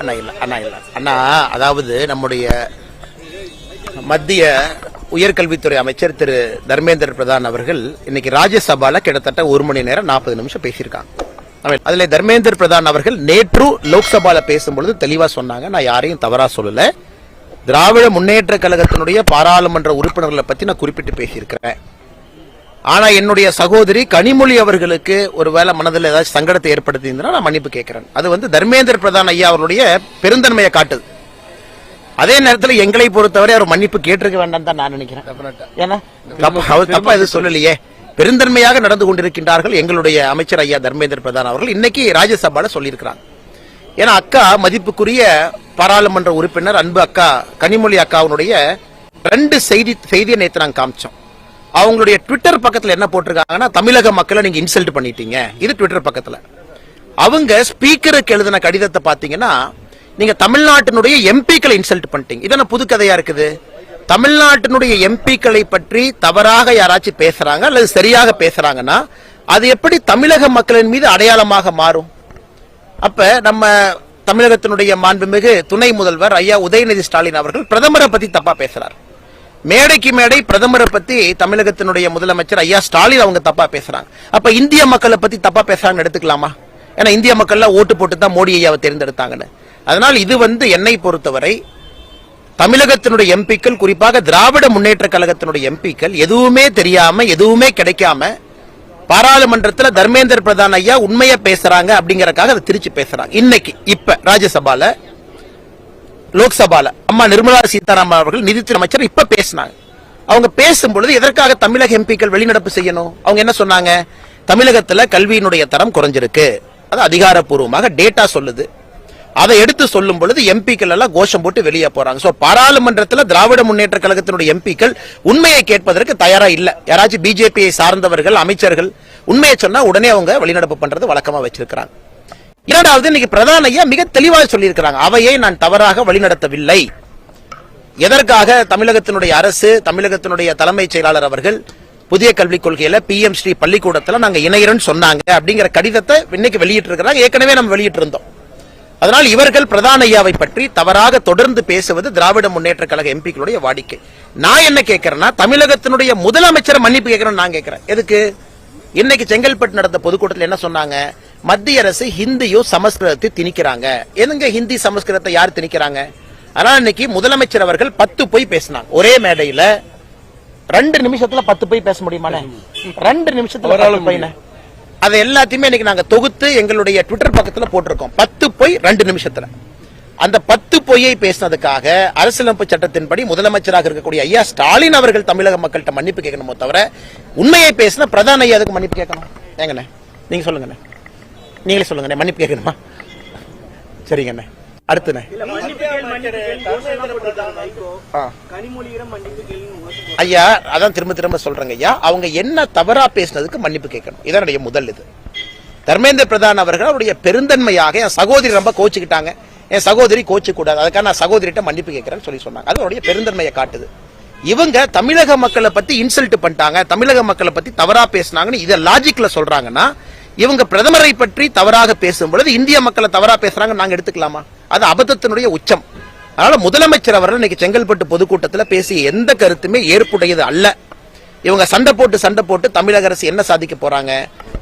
அண்ணா இல்ல அண்ணா இல்லை. அண்ணா அதாவது நம்முடைய மத்திய உயர்கல்வித்துறை அமைச்சர் திரு தர்மேந்திர பிரதான் அவர்கள் இன்னைக்கு ராஜ்யசபால கிட்டத்தட்ட ஒரு மணி நேரம் நாற்பது நிமிஷம் பேசியிருக்காங்க. அதுல தர்மேந்திர பிரதான் அவர்கள் நேற்று லோக்சபால பேசும்பொழுது தெளிவா சொன்னாங்க. நான் யாரையும் தவறா சொல்லல. திராவிட முன்னேற்ற கழகத்தினுடைய பாராளுமன்ற உறுப்பினர்களை பத்தி நான் குறிப்பிட்டு பேசியிருக்கிறேன். ஆனா என்னுடைய சகோதரி கனிமொழி அவர்களுக்கு ஒருவேளை மனதில் ஏதாச்சும் சங்கடத்தை ஏற்படுத்தியிருந்தா நான் மன்னிப்பு கேட்கிறேன். அது வந்து தர்மேந்திர பிரதான் ஐயா அவருடைய பெருந்தன்மையை காட்டுது. அதே நேரத்தில் எங்களை பொறுத்தவரை அவர் மன்னிப்பு கேட்டிருக்க வேண்டாம் தான் நான் நினைக்கிறேன். ஏன்னா? தப்பு- அவர் தப்பா எதுவும் சொல்லலையே. பெருந்தன்மையாக நடந்து கொண்டிருக்கின்றார்கள் எங்களுடைய அமைச்சர் ஐயா தர்மேந்திர பிரதான் அவர்கள். இன்னைக்கு ராஜ்யசபால சொல்லியிருக்கிறாங்க. ஏன்னா அக்கா மதிப்புக்குரிய பாராளுமன்ற உறுப்பினர் அன்பு அக்கா கனிமொழி அக்காவுடைய ரெண்டு செய்தி செய்தியை நேற்று நாங்க காமிச்சோம். அவங்களுடைய ட்விட்டர் பக்கத்தில் என்ன போட்டிருக்காங்கன்னா தமிழக மக்களை நீங்க இன்சல்ட் பண்ணிட்டீங்க. இது ட்விட்டர் பக்கத்தில். அவங்க ஸ்பீக்கருக்கு எழுதின கடிதத்தை பார்த்தீங்கன்னா நீங்க தமிழ்நாட்டினுடைய எம்பிக்களை இன்சல்ட் பண்ணிட்டீங்க. இது என்ன புது கதையா இருக்குது? தமிழ்நாட்டினுடைய எம்பிக்களை பற்றி தவறாக யாராச்சும் பேசுறாங்க அல்லது சரியாக பேசுறாங்கன்னா அது எப்படி தமிழக மக்களின் மீது அடையாளமாக மாறும்? அப்ப நம்ம தமிழகத்தினுடைய மாண்புமிகு துணை முதல்வர் ஐயா உதயநிதி ஸ்டாலின் அவர்கள் பிரதமரை பத்தி தப்பா பேசுறாரு. மேடைக்கு மேடை பிரதமரை பத்தி தமிழகத்தினுடைய முதலமைச்சர் ஐயா ஸ்டாலின் அவங்க தப்பா பேசுறாங்க. அப்ப இந்திய மக்களை பத்தி தப்பா பேசுறாங்கன்னு எடுத்துக்கலாமா? ஏன்னா இந்திய மக்கள்லாம் ஓட்டு போட்டு தான் மோடி ஐயாவை தேர்ந்தெடுத்தாங்கன்னு. அதனால் இது வந்து என்னை பொறுத்தவரை தமிழகத்தினுடைய எம்பிக்கள் குறிப்பாக திராவிட முன்னேற்ற கழகத்தினுடைய எம்பிக்கள் எதுவுமே தெரியாம எதுவுமே கிடைக்காம பாராளுமன்றத்தில் தர்மேந்திர பிரதான் ஐயா உண்மையா பேசுறாங்க அப்படிங்கறக்காக அதை திருச்சி பேசுறாங்க. இன்னைக்கு இப்ப ராஜ்யசபால லோக்சபால அம்மா நிர்மலா சீதாராமன் அவர்கள் நிதித்துறை அமைச்சர் இப்ப பேசினாங்க. அவங்க பேசும்பொழுது எதற்காக தமிழக எம்பிக்கள் வெளிநடப்பு செய்யணும்? அவங்க என்ன சொன்னாங்க? தமிழகத்துல கல்வியினுடைய தரம் குறைஞ்சிருக்கு. அது அதிகாரப்பூர்வமாக டேட்டா சொல்லுது. அதை எடுத்து சொல்லும் பொழுது எம்பிக்கள் எல்லாம் கோஷம் போட்டு வெளியே போறாங்க. சோ பாராளுமன்றத்துல திராவிட முன்னேற்ற கழகத்தினுடைய எம்பிக்கள் உண்மையை கேட்பதற்கு தயாரா இல்ல. யாராச்சும் பிஜேபியை சார்ந்தவர்கள் அமைச்சர்கள் உண்மையை சொன்னா உடனே அவங்க வெளிநடப்பு பண்றது வழக்கமா வச்சிருக்கிறாங்க. இரண்டாவது இன்னைக்கு பிரதான ஐயா மிக தெளிவாக சொல்லியிருக்கிறாங்க. அவையை நான் தவறாக வழிநடத்தவில்லை. எதற்காக தமிழகத்தினுடைய அரசு தமிழகத்தினுடைய தலைமைச் செயலாளர் அவர்கள் புதிய கல்விக் கொள்கையில பி எம் ஸ்ரீ பள்ளிக்கூடத்துல நாங்க இணையரன் சொன்னாங்க அப்படிங்கிற கடிதத்தை இன்னைக்கு வெளியிட்டு இருக்கிறாங்க ஏற்கனவே நம்ம வெளியிட்டு இருந்தோம் அதனால் இவர்கள் பிரதான ஐயாவை பற்றி தவறாக தொடர்ந்து பேசுவது திராவிட முன்னேற்ற கழக எம்பிக்களுடைய வாடிக்கை. நான் என்ன கேட்கிறேன்னா தமிழகத்தினுடைய முதலமைச்சரை மன்னிப்பு கேட்கிறேன் நான் கேட்கிறேன். எதுக்கு? இன்னைக்கு செங்கல்பட்டு நடந்த பொதுக்கூட்டத்தில் என்ன சொன்னாங்க? மத்திய அரசு ஹிந்தியும் சமஸ்கிருதத்தை திணிக்கிறாங்க. எதுங்க ஹிந்தி சமஸ்கிருதத்தை யார் திணிக்கிறாங்க? ஆனா இன்னைக்கு முதலமைச்சர் அவர்கள் பத்து போய் பேசினாங்க. ஒரே மேடையில ரெண்டு நிமிஷத்துல பத்து போய் பேச முடியுமாண்ணே? ரெண்டு நிமிஷத்துல போயின அதை எல்லாத்தையுமே இன்னைக்கு நாங்க தொகுத்து எங்களுடைய ட்விட்டர் பக்கத்துல போட்டிருக்கோம். பத்து போய் ரெண்டு நிமிஷத்துல. அந்த பத்து பொய்யை பேசினதுக்காக அரசியலமைப்பு சட்டத்தின்படி முதலமைச்சராக இருக்கக்கூடிய ஐயா ஸ்டாலின் அவர்கள் தமிழக மக்கள்கிட்ட மன்னிப்பு கேட்கணுமோ தவிர உண்மையை பேசின பிரதான ஐயா அதுக்கு மன்னிப்பு கேட்கணும். ஏங்கண்ணே நீங்க சொல்லுங்கண்ணே. நீங்களே சொல்லுங்கண்ணே மன்னிப்பு கேட்கணுமா? சரிங்கண்ணே அடுத்துண்ணே. கேள்வி ஐயா அதான் திரும்ப திரும்ப சொல்றேங்க ஐயா. அவங்க என்ன தவறா பேசினதுக்கு மன்னிப்பு கேட்கணும். இதான் என்னுடைய முதல் இது. தர்மேந்திர பிரதான் அவர்கள் அவருடைய பெருந்தன்மையாக என் சகோதரி ரொம்ப கோச்சுக்கிட்டாங்க. என் சகோதரி கோச்சு கூடாது அதுக்காக நான் சகோதரிட்ட மன்னிப்பு கேட்கிறேன்னு சொல்லி சொன்னாங்க. அது அவருடைய பெருந்தன்மையை காட்டுது. இவங்க தமிழக மக்களை பத்தி இன்சல்ட் பண்ணிட்டாங்க. தமிழக மக்களை பத்தி தவறா பேசினாங்கன்னு இதை லாஜிக்ல சொல்றாங்கன்னா இவங்க பிரதமரை பற்றி தவறாக பேசும் பொழுது இந்திய மக்களை தவறா பேசுறாங்க நாங்க எடுத்துக்கலாமா? அது அபத்தத்தினுடைய உச்சம். அதனால முதலமைச்சர் அவர்கள் இன்னைக்கு செங்கல்பட்டு பொதுக்கூட்டத்தில் பேசிய எந்த கருத்துமே ஏற்புடையது அல்ல. இவங்க சண்டை போட்டு சண்டை போட்டு தமிழக அரசு என்ன சாதிக்க போறாங்க?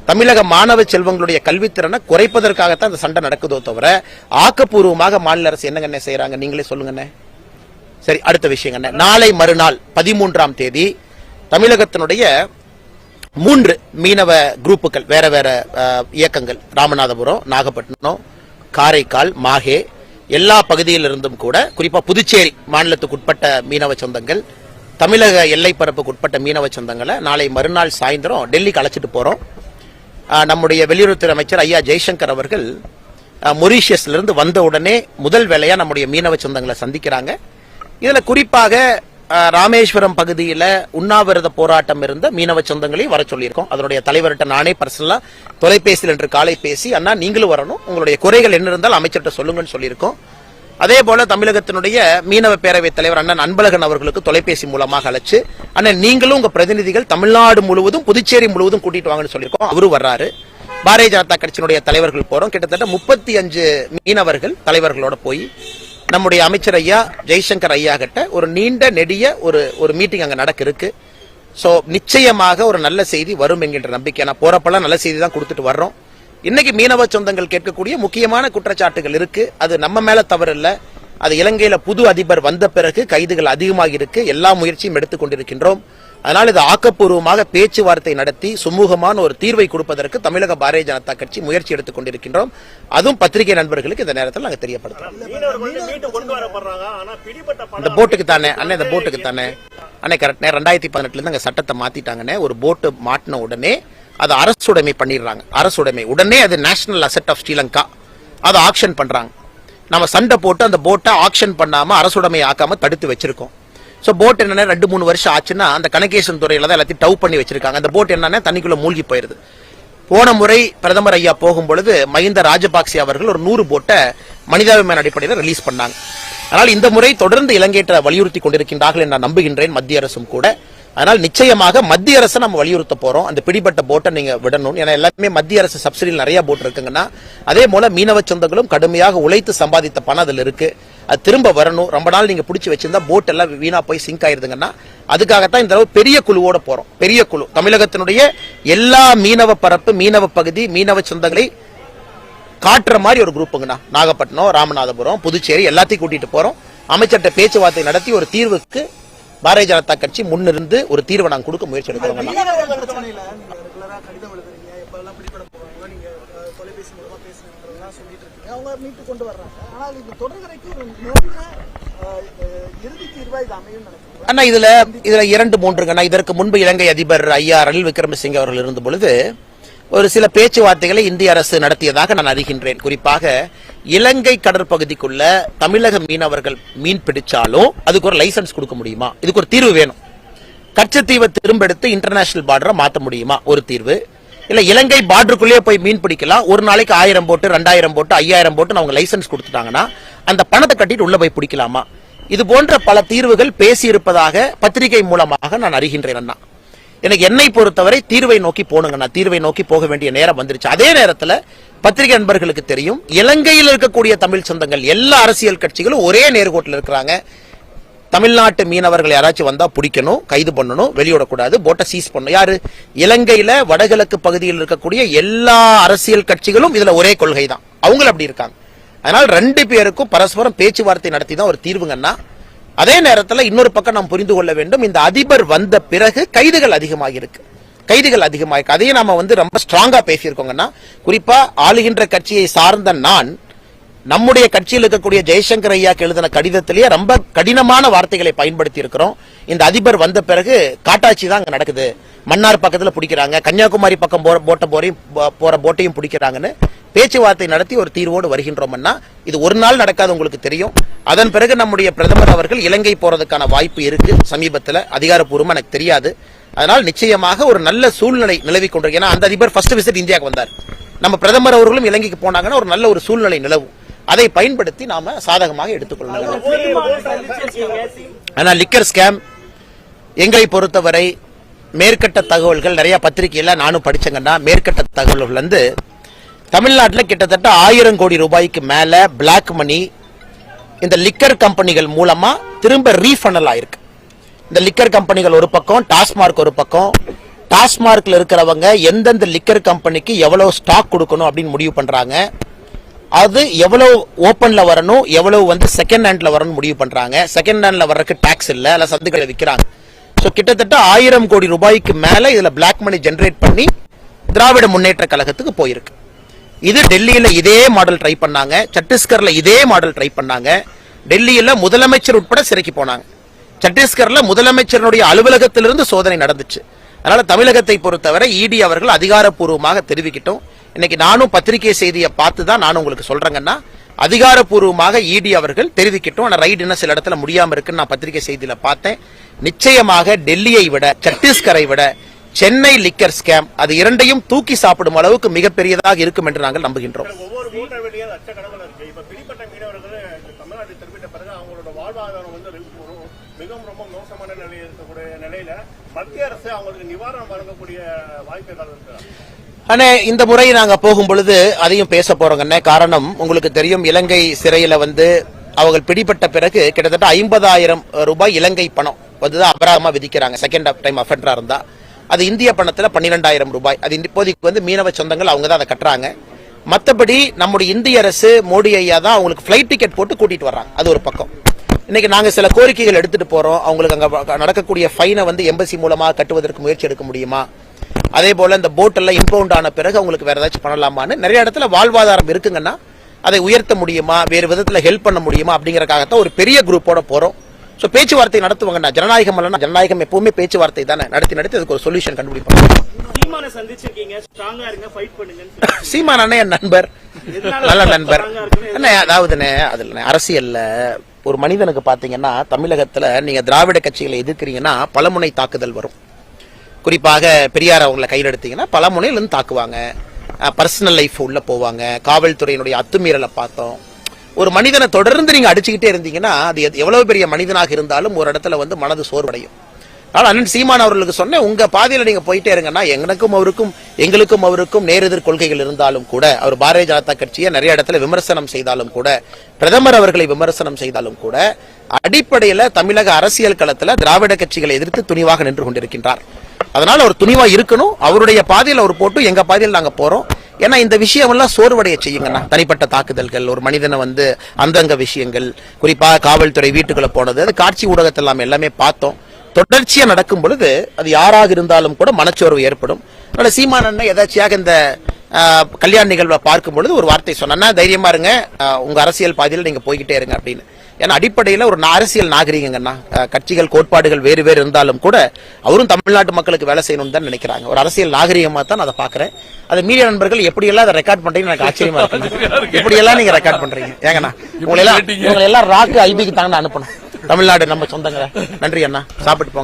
தமிழக மாணவ செல்வங்களுடைய கல்வித்திறனை குறைப்பதற்காகத்தான் இந்த சண்டை நடக்குதோ தவிர ஆக்கப்பூர்வமாக மாநில அரசு என்னங்கண்ணே செய்யறாங்க நீங்களே சொல்லுங்கண்ணே. சரி அடுத்த விஷயங்கண்ணே நாளை மறுநாள் பதிமூன்றாம் தேதி தமிழகத்தினுடைய மூன்று மீனவ குரூப்புகள் வேற வேற இயக்கங்கள். ராமநாதபுரம் நாகப்பட்டினம் காரைக்கால் மாஹே எல்லா பகுதியிலிருந்தும் கூட குறிப்பாக புதுச்சேரி மாநிலத்துக்குட்பட்ட மீனவ சொந்தங்கள் தமிழக எல்லைப்பரப்புக்கு உட்பட்ட மீனவ சொந்தங்களை நாளை மறுநாள் சாயந்தரம் டெல்லிக்கு அழைச்சிட்டு போகிறோம் நம்முடைய வெளியுறவுத்துறை அமைச்சர் ஐயா ஜெய்சங்கர் அவர்கள் மொரீஷியஸ்லேருந்து வந்த உடனே முதல் வேலையாக நம்முடைய மீனவ சொந்தங்களை சந்திக்கிறாங்க. இதில் குறிப்பாக ராமேஸ்வரம் பகுதியில் உண்ணாவிரத போராட்டம் இருந்த மீனவ சொந்தங்களையும் வர சொல்லியிருக்கோம். அதனுடைய தலைவர்கிட்ட நானே பர்சனலாக தொலைபேசியில் என்று காலை பேசி அண்ணா நீங்களும் வரணும். உங்களுடைய குறைகள் என்ன இருந்தால் அமைச்சர்கிட்ட சொல்லுங்கன்னு சொல்லியிருக்கோம். அதே போல தமிழகத்தினுடைய மீனவ பேரவைத் தலைவர் அண்ணன் அன்பழகன் அவர்களுக்கு தொலைபேசி மூலமாக அழைச்சு அண்ணன் நீங்களும் உங்க பிரதிநிதிகள் தமிழ்நாடு முழுவதும் புதுச்சேரி முழுவதும் கூட்டிட்டு வாங்கன்னு சொல்லியிருக்கோம். அவரும் வர்றாரு. பாரதிய ஜனதா கட்சியினுடைய தலைவர்கள் போறோம். கிட்டத்தட்ட முப்பத்தி அஞ்சு மீனவர்கள் தலைவர்களோட போய் நம்முடைய அமைச்சர் ஐயா ஜெய்சங்கர் ஐயா கிட்ட ஒரு நீண்ட நெடிய ஒரு ஒரு மீட்டிங் அங்க நடக்க இருக்கு ஸோ நிச்சயமாக ஒரு நல்ல செய்தி வரும் என்கின்ற நம்பிக்கை. நான் போறப்பெல்லாம் நல்ல செய்தி தான் கொடுத்துட்டு வர்றோம். இன்னைக்கு மீனவ சொந்தங்கள் கேட்கக்கூடிய முக்கியமான குற்றச்சாட்டுகள் இருக்கு. அது நம்ம மேல தவறு இல்ல அது இலங்கையில புது அதிபர் வந்த பிறகு கைதுகள் அதிகமாக இருக்கு எல்லா முயற்சியும் எடுத்துக்கொண்டிருக்கின்றோம். அதனால் இது ஆக்கப்பூர்வமாக பேச்சுவார்த்தை நடத்தி சுமூகமான ஒரு தீர்வை கொடுப்பதற்கு தமிழக பாரதிய ஜனதா கட்சி முயற்சி எடுத்துக் கொண்டிருக்கின்றோம். அதுவும் பத்திரிகை நண்பர்களுக்கு இந்த நேரத்தில் நாங்கள் தெரியப்படுத்துறோம். இந்த போட்டுக்கு தானே அண்ணே இந்த போட்டுக்கு தானே. அண்ணே கரெக்ட் ரெண்டாயிரத்தி பதினெட்டுல இருந்து அங்கே சட்டத்தை மாத்திட்டாங்கண்ணே. ஒரு போட்டு மாட்டின உடனே அது அரசுடைமை பண்ணிடுறாங்க. அரசுடைமை உடனே அது நேஷனல் அசெட் ஆஃப் ஸ்ரீலங்கா அதை ஆக்ஷன் பண்றாங்க. நம்ம சண்டை போட்டு அந்த போட்டை ஆக்ஷன் பண்ணாம அரசுடைமை ஆக்காம தடுத்து வச்சிருக்கோம். சோ போட் என்னன்னா ரெண்டு மூணு வருஷம் ஆச்சுன்னா அந்த கணக்கேசன் துறையில தான் எல்லாத்தையும் டவ் பண்ணி வச்சிருக்காங்க. அந்த போட் என்னன்னா தண்ணிக்குள்ள மூழ்கி போயிருது. போன முறை பிரதமர் ஐயா போகும் பொழுது மஹிந்த ராஜபக்சே அவர்கள் ஒரு நூறு போட்டை மனிதாபிமான அடிப்படையில் ரிலீஸ் பண்ணாங்க. ஆனால் இந்த முறை தொடர்ந்து இலங்கையற்ற வலியுறுத்தி கொண்டிருக்கின்றார்கள் என்று நான் நம்புகின்றேன் மத்திய அரசும் கூட. அதனால் நிச்சயமாக மத்திய அரசை நம்ம வலியுறுத்த போறோம். அந்த பிடிபட்ட போட்டை நீங்க விடணும் ஏன்னா எல்லாருமே மத்திய அரசு சப்சிடியில் நிறைய போட் இருக்குங்கன்னா அதே போல மீனவ சொந்தங்களும் கடுமையாக உழைத்து சம்பாதித்த பணம் அதில் இருக்கு. அது திரும்ப வரணும். ரொம்ப நாள் நீங்கள் பிடிச்சி வச்சிருந்தா போட் எல்லாம் வீணாக போய் சிங்க் ஆயிருதுங்கன்னா அதுக்காகத்தான் இந்த பெரிய குழுவோட போகிறோம் பெரிய குழு. தமிழகத்தினுடைய எல்லா மீனவ பரப்பு மீனவ பகுதி மீனவ சொந்தங்களை காட்டுற மாதிரி ஒரு குரூப்புங்கண்ணா நாகப்பட்டினம் ராமநாதபுரம் புதுச்சேரி எல்லாத்தையும் கூட்டிட்டு போகிறோம் அமைச்சர்கிட்ட பேச்சுவார்த்தை நடத்தி ஒரு தீர்வுக்கு பாரதிய ஜனதா கட்சி முன்னிருந்து ஒரு தீர்வை நாங்கள் கொடுக்க முயற்சி எடுக்கிறோம். அவங்க மீட்டு கொண்டு வர்றாங்க. ஆனால் இது தொடர்கரைக்கு ஒரு நிறைய அண்ணா இதுல இதுல இரண்டு மூன்றுங்கண்ணா இதற்கு முன்பு இலங்கை அதிபர் ஐயா ரணில் விக்ரமசிங்கே அவர்கள் இருந்த பொழுது ஒரு சில பேச்சுவார்த்தைகளை இந்திய அரசு நடத்தியதாக நான் அறிகின்றேன். குறிப்பாக இலங்கை கடற்பகுதிக்குள்ள தமிழக மீனவர்கள் மீன் பிடிச்சாலும் அதுக்கு ஒரு லைசன்ஸ் கொடுக்க முடியுமா? இதுக்கு ஒரு தீர்வு வேணும். கச்சத்தீவை திரும்பெடுத்து இன்டர்நேஷனல் பார்டரை மாற்ற முடியுமா? ஒரு தீர்வு. இல்ல இலங்கை பார்டருக்குள்ளேயே போய் மீன் பிடிக்கலாம். ஒரு நாளைக்கு ஆயிரம் போட்டு ரெண்டாயிரம் போட்டு ஐயாயிரம் போட்டு அவங்க லைசன்ஸ் கொடுத்துட்டாங்கன்னா அந்த பணத்தை கட்டிட்டு உள்ள போய் பிடிக்கலாமா? இது போன்ற பல தீர்வுகள் பேசியிருப்பதாக பத்திரிகை மூலமாக நான் அறிகின்றேன் அண்ணா. எனக்கு என்னை பொறுத்தவரை தீர்வை நோக்கி போனுங்கண்ணா தீர்வை நோக்கி போக வேண்டிய நேரம் வந்துருச்சு. அதே நேரத்துல பத்திரிகை நண்பர்களுக்கு தெரியும் இலங்கையில் இருக்கக்கூடிய தமிழ் சொந்தங்கள் எல்லா அரசியல் கட்சிகளும் ஒரே நேர்கோட்டில் இருக்கிறாங்க. தமிழ்நாட்டு மீனவர்கள் யாராச்சும் வந்தா பிடிக்கணும் கைது பண்ணணும் வெளியிடக்கூடாது போட்டை சீஸ் பண்ணணும். யாரு? இலங்கையில வடகிழக்கு பகுதியில் இருக்கக்கூடிய எல்லா அரசியல் கட்சிகளும் இதுல ஒரே கொள்கை தான் அவங்களும் அப்படி இருக்காங்க. அதனால் ரெண்டு பேருக்கும் பரஸ்பரம் பேச்சுவார்த்தை நடத்தி தான் ஒரு தீர்வுங்கன்னா அதே நேரத்தில் இன்னொரு பக்கம் நாம் புரிந்து கொள்ள வேண்டும் இந்த அதிபர் வந்த பிறகு கைதுகள் அதிகமாக இருக்கு கைதுகள் அதிகமாக இருக்கு அதையும் நாம வந்து ரொம்ப ஸ்ட்ராங்கா பேசியிருக்கோங்கன்னா குறிப்பா ஆளுகின்ற கட்சியை சார்ந்த நான் நம்முடைய கட்சியில் இருக்கக்கூடிய ஜெய்சங்கர் ஐயாக்கு எழுதின கடிதத்திலேயே ரொம்ப கடினமான வார்த்தைகளை பயன்படுத்தி இருக்கிறோம். இந்த அதிபர் வந்த பிறகு காட்டாட்சி தான் அங்கே நடக்குது. மன்னார் பக்கத்தில் பிடிக்கிறாங்க. கன்னியாகுமரி பக்கம் போற போட்ட போரையும் போ- போற போட்டையும் பிடிக்கிறாங்கன்னு பேச்சுவார்த்தை நடத்தி ஒரு தீர்வோடு வருகின்றோம்னா இது ஒரு நாள் நடக்காது உங்களுக்கு தெரியும். அதன் பிறகு நம்முடைய பிரதமர் அவர்கள் இலங்கை போறதுக்கான வாய்ப்பு இருக்கு. சமீபத்தில் அதிகாரப்பூர்வமாக எனக்கு தெரியாது. அதனால் நிச்சயமாக ஒரு நல்ல சூழ்நிலை நிலவி கொண்டிருக்கு. ஏன்னா அந்த அதிபர் ஃபர்ஸ்ட் விசிட் இந்தியாவுக்கு வந்தார். நம்ம பிரதமர் அவர்களும் இலங்கைக்கு போனாங்கன்னா ஒரு நல்ல ஒரு சூழ்நிலை நிலவும். அதை பயன்படுத்தி நாம சாதகமாக எடுத்துக்கொள்ளணும் ஆனா லிக்கர் ஸ்கேம் எங்களை பொறுத்தவரை மேற்கட்ட தகவல்கள் நிறைய பத்திரிகையில நானும் படிச்சேங்கன்னா மேற்கட்ட தகவல்கள் வந்து தமிழ்நாட்டில் கிட்டத்தட்ட ஆயிரம் கோடி ரூபாய்க்கு மேல பிளாக் மணி இந்த லிக்கர் கம்பெனிகள் மூலமா திரும்ப ரீஃபண்டல் ஆயிருக்கு. இந்த லிக்கர் கம்பெனிகள் ஒரு பக்கம் டாஸ்மார்க் ஒரு பக்கம். டாஸ்மார்க்ல இருக்கிறவங்க எந்தெந்த லிக்கர் கம்பெனிக்கு எவ்வளவு ஸ்டாக் கொடுக்கணும் அப்படின்னு முடிவு பண்றாங்க. அது எவ்வளவு ஓப்பன்ல வரணும் எவ்வளவு வந்து செகண்ட் ஹேண்ட்ல வரணும் முடிவு பண்றாங்க. செகண்ட் ஹேண்ட்ல வர்றதுக்கு டாக்ஸ் இல்ல அல்ல சந்துகளை விற்கிறாங்க ஸோ கிட்டத்தட்ட ஆயிரம் கோடி ரூபாய்க்கு மேல இதுல பிளாக் மணி ஜென்ரேட் பண்ணி திராவிட முன்னேற்ற கழகத்துக்கு போயிருக்கு. இது டெல்லியில இதே மாடல் ட்ரை பண்ணாங்க. சத்தீஸ்கர்ல இதே மாடல் ட்ரை பண்ணாங்க. டெல்லியில முதலமைச்சர் உட்பட சிறைக்கு போனாங்க. சத்தீஸ்கர்ல முதலமைச்சருடைய அலுவலகத்திலிருந்து சோதனை நடந்துச்சு. அதனால தமிழகத்தை பொறுத்தவரை இடி அவர்கள் அதிகாரப்பூர்வமாக தெரிவிக்கட்டும். இன்னைக்கு நானும் பத்திரிகை செய்தியை பார்த்து தான் நான் உங்களுக்கு சொல்றேங்கன்னா அதிகாரப்பூர்வமாக இடி அவர்கள் தெரிவிக்கட்டும். ஆனால் ரைடு என்ன சில இடத்துல முடியாம இருக்குன்னு நான் பத்திரிகை செய்தியில பார்த்தேன். நிச்சயமாக டெல்லியை விட சத்தீஸ்கரை விட சென்னை லிக்கர் ஸ்கேம் அது இரண்டையும் தூக்கி சாப்பிடும் அளவுக்கு மிகப்பெரியதாக இருக்கும் என்று நாங்கள் நம்புகின்றோம் ஒவ்வொரு மூட்டை வெளியே லட்சக்கணக்கில் இருக்கு இப்ப பிடிப்பட்ட மீனவர்கள் தமிழ்நாட்டை திரும்பிட்ட பிறகு அவங்களோட வாழ்வாதாரம் வந்து ரொம்ப- ரொம்ப- மிகவும் ரொம்ப மோசமான நிலையில் இருக்கக்கூடிய நிலையில மத்திய அரசு அவங்களுக்கு நிவாரணம் வழங்கக்கூடிய வாய்ப்பு ஏதாவது அண்ணே இந்த முறை நாங்க போகும் பொழுது அதையும் பேச போறோங்கண்ணே காரணம் உங்களுக்கு தெரியும் இலங்கை சிறையில வந்து அவங்க பிடிபட்ட பிறகு கிட்டத்தட்ட ஐம்பதாயிரம் ரூபாய் இலங்கை பணம் வந்து அபராதமா விதிக்கிறாங்க. செகண்ட் டைம் அஃபெண்டரா இருந்தா. அது இந்திய பணத்துல பன்னிரெண்டாயிரம் ரூபாய். அது இப்போதைக்கு வந்து மீனவ சொந்தங்கள் அவங்க தான் அதை கட்டுறாங்க. மற்றபடி நம்முடைய இந்திய அரசு மோடி ஐயா தான் அவங்களுக்கு ஃபிளைட் டிக்கெட் போட்டு கூட்டிட்டு வர்றாங்க. அது ஒரு பக்கம். இன்னைக்கு நாங்க சில கோரிக்கைகள் எடுத்துட்டு போறோம். அவங்களுக்கு அங்க நடக்கக்கூடிய ஃபைனை வந்து எம்பசி மூலமா கட்டுவதற்கு முயற்சி எடுக்க முடியுமா? அதே போல இந்த போட் எல்லாம் இம்பவுண்ட் ஆன பிறகு அவங்களுக்கு வேற ஏதாச்சும் பண்ணலாமான்னு நிறைய இடத்துல வாழ்வாதாரம் இருக்குங்கன்னா அதை உயர்த்த முடியுமா? வேறு விதத்துல ஹெல்ப் பண்ண முடியுமா? அப்படிங்கறக்காகத்தான் ஒரு பெரிய குரூப்போட போறோம். சோ பேச்சுவார்த்தை நடத்துவாங்கண்ணா ஜனநாயகம் இல்லைன்னா ஜனநாயகம் எப்பவுமே பேச்சுவார்த்தை தானே? நடத்தி நடத்தி அதுக்கு ஒரு சொல்யூஷன் கண்டுபிடிப்பாங்க. சீமானை என் நண்பர். நல்ல நண்பர். அண்ணே அதாவதுண்ணே அதுல அரசியல்ல ஒரு மனிதனுக்கு பார்த்தீங்கன்னா தமிழகத்தில் நீங்கள் திராவிட கட்சிகளை எதிர்க்கிறீங்கன்னா பலமுனை தாக்குதல் வரும். குறிப்பாக பெரியார் அவங்களை கையில் எடுத்தீங்கன்னா பல தாக்குவாங்க. பர்சனல் லைஃப் உள்ளே போவாங்க. காவல்துறையினுடைய அத்துமீறலை பார்த்தோம். ஒரு மனிதனை தொடர்ந்து நீங்கள் அடிச்சுக்கிட்டே இருந்தீங்கன்னா அது எவ்வளோ பெரிய மனிதனாக இருந்தாலும் ஒரு இடத்துல வந்து மனது சோர்வடையும். ஆனால் அண்ணன் சீமான் அவர்களுக்கு சொன்னேன் உங்க பாதையில நீங்க போயிட்டே இருங்கன்னா எனக்கும் அவருக்கும் எங்களுக்கும் அவருக்கும் நேரெதிர் கொள்கைகள் இருந்தாலும் கூட அவர் பாரதிய ஜனதா கட்சியை நிறைய இடத்துல விமர்சனம் செய்தாலும் கூட பிரதமர் அவர்களை விமர்சனம் செய்தாலும் கூட அடிப்படையில தமிழக அரசியல் களத்துல திராவிட கட்சிகளை எதிர்த்து துணிவாக நின்று கொண்டிருக்கின்றார். அதனால அவர் துணிவா இருக்கணும் அவருடைய பாதையில் அவர் போட்டு எங்க பாதையில் நாங்க போறோம். ஏன்னா இந்த விஷயம் எல்லாம் சோர்வடைய செய்யுங்கண்ணா. தனிப்பட்ட தாக்குதல்கள் ஒரு மனிதனை வந்து அந்தங்க விஷயங்கள் குறிப்பாக காவல்துறை வீட்டுக்குள்ள போனது அது காட்சி ஊடகத்தில் நாம் எல்லாமே பார்த்தோம். தொடர்ச்சியா நடக்கும் பொழுது அது யாராக இருந்தாலும் கூட மனச்சோர்வு ஏற்படும். அதனால சீமான் அண்ணன் எதாச்சியாக இந்த கல்யாண நிகழ்வை பார்க்கும் பொழுது ஒரு வார்த்தை சொன்னா தைரியமா இருங்க. உங்க அரசியல் பாதையில் நீங்க போய்கிட்டே இருங்க அப்படின்னு. ஏன்னா அடிப்படையில ஒரு அரசியல் நாகரிகங்கண்ணா கட்சிகள் கோட்பாடுகள் வேறு வேறு இருந்தாலும் கூட அவரும் தமிழ்நாட்டு மக்களுக்கு வேலை செய்யணும்னு தான் நினைக்கிறாங்க. ஒரு அரசியல் நாகரிகமா தான் நான் அதை பாக்குறேன் அதை மீடியா நண்பர்கள் எப்படி எல்லாம் அதை ரெக்கார்ட் பண்றீங்கன்னு எனக்கு ஆச்சரியமா இருக்கு. எப்படி எல்லாம் நீங்க ரெக்கார்ட் பண்றீங்க. ஏங்கண்ணா உங்களை எல்லாம் உங்களை எல்லாம் ராக்கு ஐபிக்கு தாங்க அனுப்பணும். தமிழ்நாடு நம்ம சொந்தங்க நன்றி அண்ணா. சாப்பிட்டு போங்க.